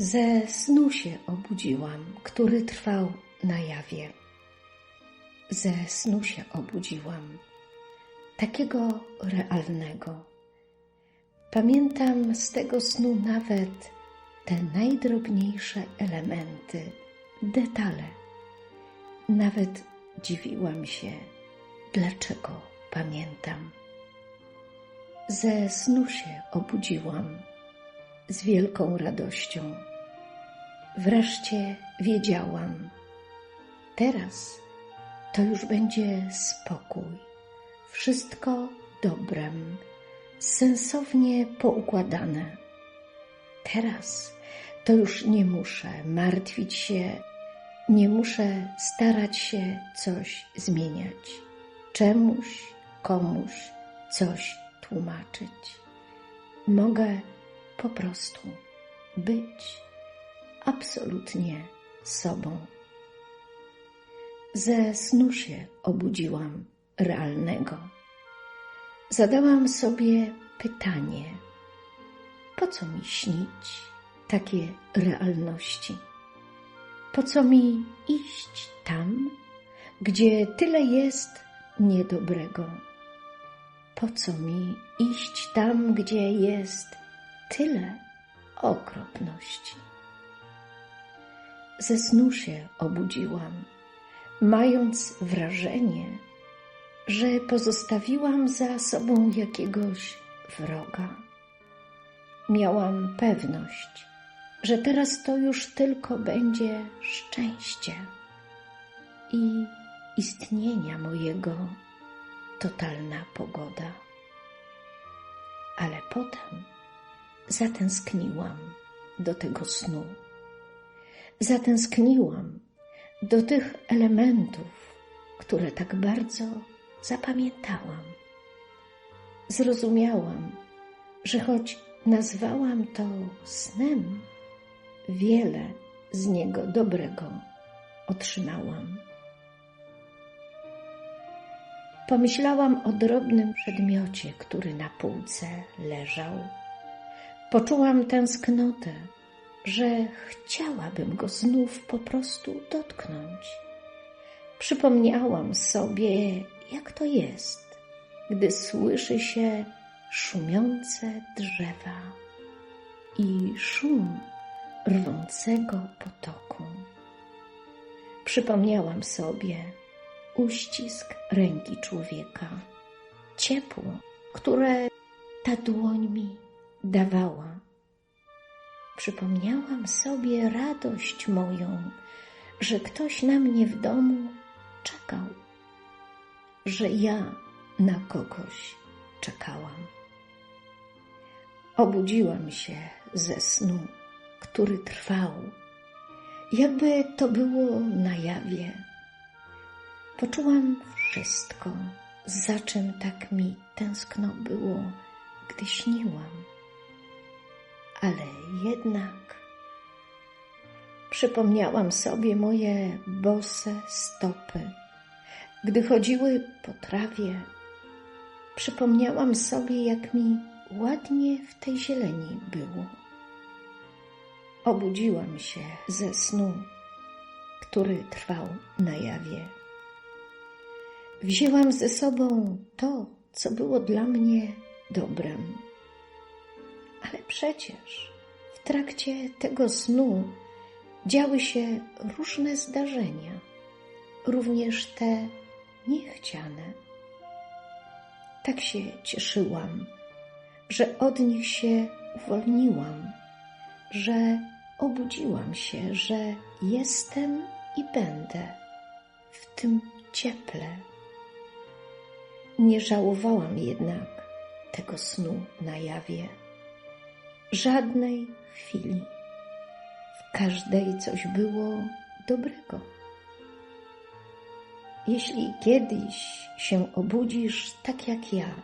Ze snu się obudziłam, który trwał na jawie. Ze snu się obudziłam, takiego realnego. Pamiętam z tego snu nawet te najdrobniejsze elementy, detale. Nawet dziwiłam się, dlaczego pamiętam. Ze snu się obudziłam z wielką radością. Wreszcie wiedziałam, teraz to już będzie spokój, wszystko dobrem, sensownie poukładane. Teraz to już nie muszę martwić się, nie muszę starać się coś zmieniać, czemuś, komuś coś tłumaczyć. Mogę po prostu być absolutnie sobą. Ze snu się obudziłam realnego. Zadałam sobie pytanie: po co mi śnić takie realności? Po co mi iść tam, gdzie tyle jest niedobrego? Po co mi iść tam, gdzie jest tyle okropności? Ze snu się obudziłam, mając wrażenie, że pozostawiłam za sobą jakiegoś wroga. Miałam pewność, że teraz to już tylko będzie szczęście i istnienia mojego totalna pogoda. Ale potem zatęskniłam do tego snu. Zatęskniłam do tych elementów, które tak bardzo zapamiętałam. Zrozumiałam, że choć nazwałam to snem, wiele z niego dobrego otrzymałam. Pomyślałam o drobnym przedmiocie, który na półce leżał. Poczułam tęsknotę, że chciałabym go znów po prostu dotknąć. Przypomniałam sobie, jak to jest, gdy słyszy się szumiące drzewa i szum rwącego potoku. Przypomniałam sobie uścisk ręki człowieka, ciepło, które ta dłoń mi dawała. Przypomniałam sobie radość moją, że ktoś na mnie w domu czekał, że ja na kogoś czekałam. Obudziłam się ze snu, który trwał, jakby to było na jawie. Poczułam wszystko, za czym tak mi tęskno było, gdy śniłam. Jednak przypomniałam sobie moje bose stopy, gdy chodziły po trawie. Przypomniałam sobie, jak mi ładnie w tej zieleni było. Obudziłam się ze snu, który trwał na jawie. Wzięłam ze sobą to, co było dla mnie dobrem. Ale przecież trakcie tego snu działy się różne zdarzenia, również te niechciane. Tak się cieszyłam, że od nich się uwolniłam, że obudziłam się, że jestem i będę w tym cieple. Nie żałowałam jednak tego snu na jawie. Żadnej chwili. W każdej coś było dobrego. Jeśli kiedyś się obudzisz tak jak ja,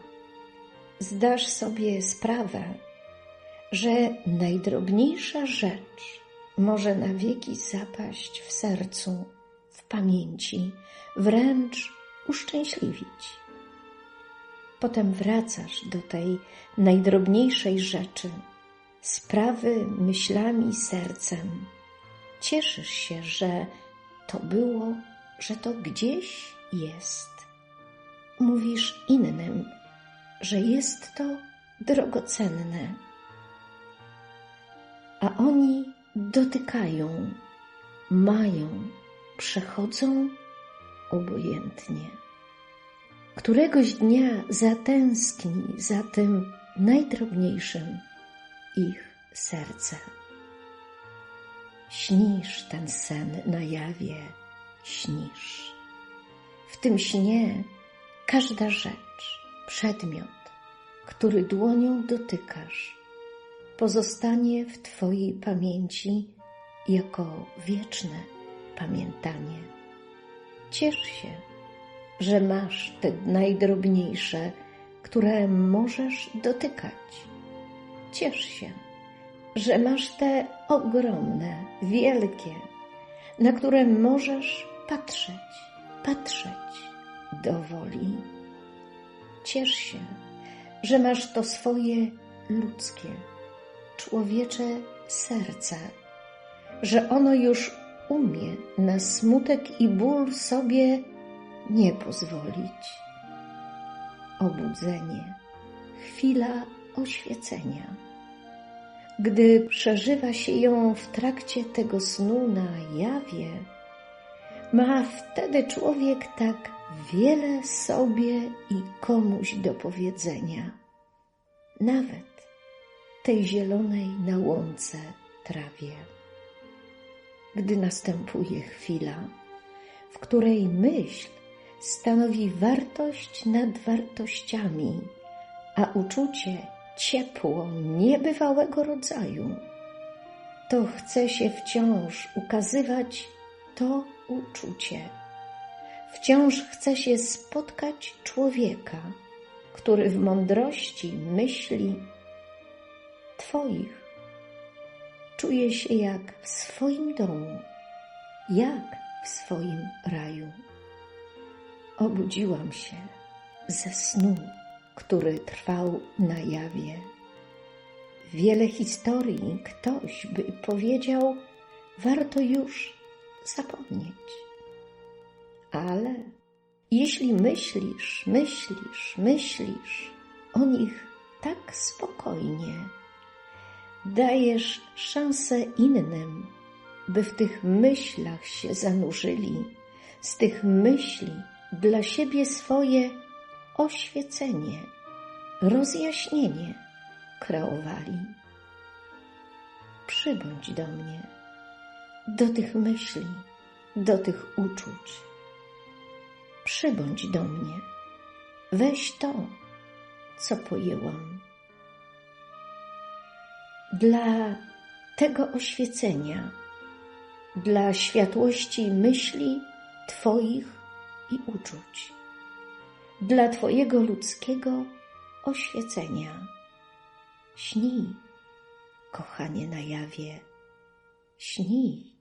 zdasz sobie sprawę, że najdrobniejsza rzecz może na wieki zapaść w sercu, w pamięci, wręcz uszczęśliwić. Potem wracasz do tej najdrobniejszej rzeczy sprawy myślami, sercem. Cieszysz się, że to było, że to gdzieś jest. Mówisz innym, że jest to drogocenne. A oni dotykają, mają, przechodzą obojętnie. Któregoś dnia zatęskni za tym najdrobniejszym ich serca. Śnisz ten sen na jawie, śnisz. W tym śnie każda rzecz, przedmiot, który dłonią dotykasz, pozostanie w Twojej pamięci jako wieczne pamiętanie. Ciesz się, że masz te najdrobniejsze, które możesz dotykać. Ciesz się, że masz te ogromne, wielkie, na które możesz patrzeć, patrzeć do woli. Ciesz się, że masz to swoje ludzkie, człowiecze serce, że ono już umie na smutek i ból sobie nie pozwolić. Obudzenie, chwila oświecenia. Gdy przeżywa się ją w trakcie tego snu na jawie, ma wtedy człowiek tak wiele sobie i komuś do powiedzenia. Nawet tej zielonej na łące trawie. Gdy następuje chwila, w której myśl stanowi wartość nad wartościami, a uczucie ciepło niebywałego rodzaju, to chce się wciąż ukazywać to uczucie. Wciąż chce się spotkać człowieka, który w mądrości myśli Twoich czuje się jak w swoim domu, jak w swoim raju. Obudziłam się ze snu, który trwał na jawie. Wiele historii ktoś by powiedział, warto już zapomnieć. Ale jeśli myślisz, myślisz, myślisz o nich tak spokojnie, dajesz szansę innym, by w tych myślach się zanurzyli, z tych myśli dla siebie swoje oświecenie, rozjaśnienie kreowali. Przybądź do mnie, do tych myśli, do tych uczuć. Przybądź do mnie, weź to, co pojęłam. Dla tego oświecenia, dla światłości myśli Twoich i uczuć, dla Twojego ludzkiego oświecenia. Śnij, kochanie na jawie, śnij.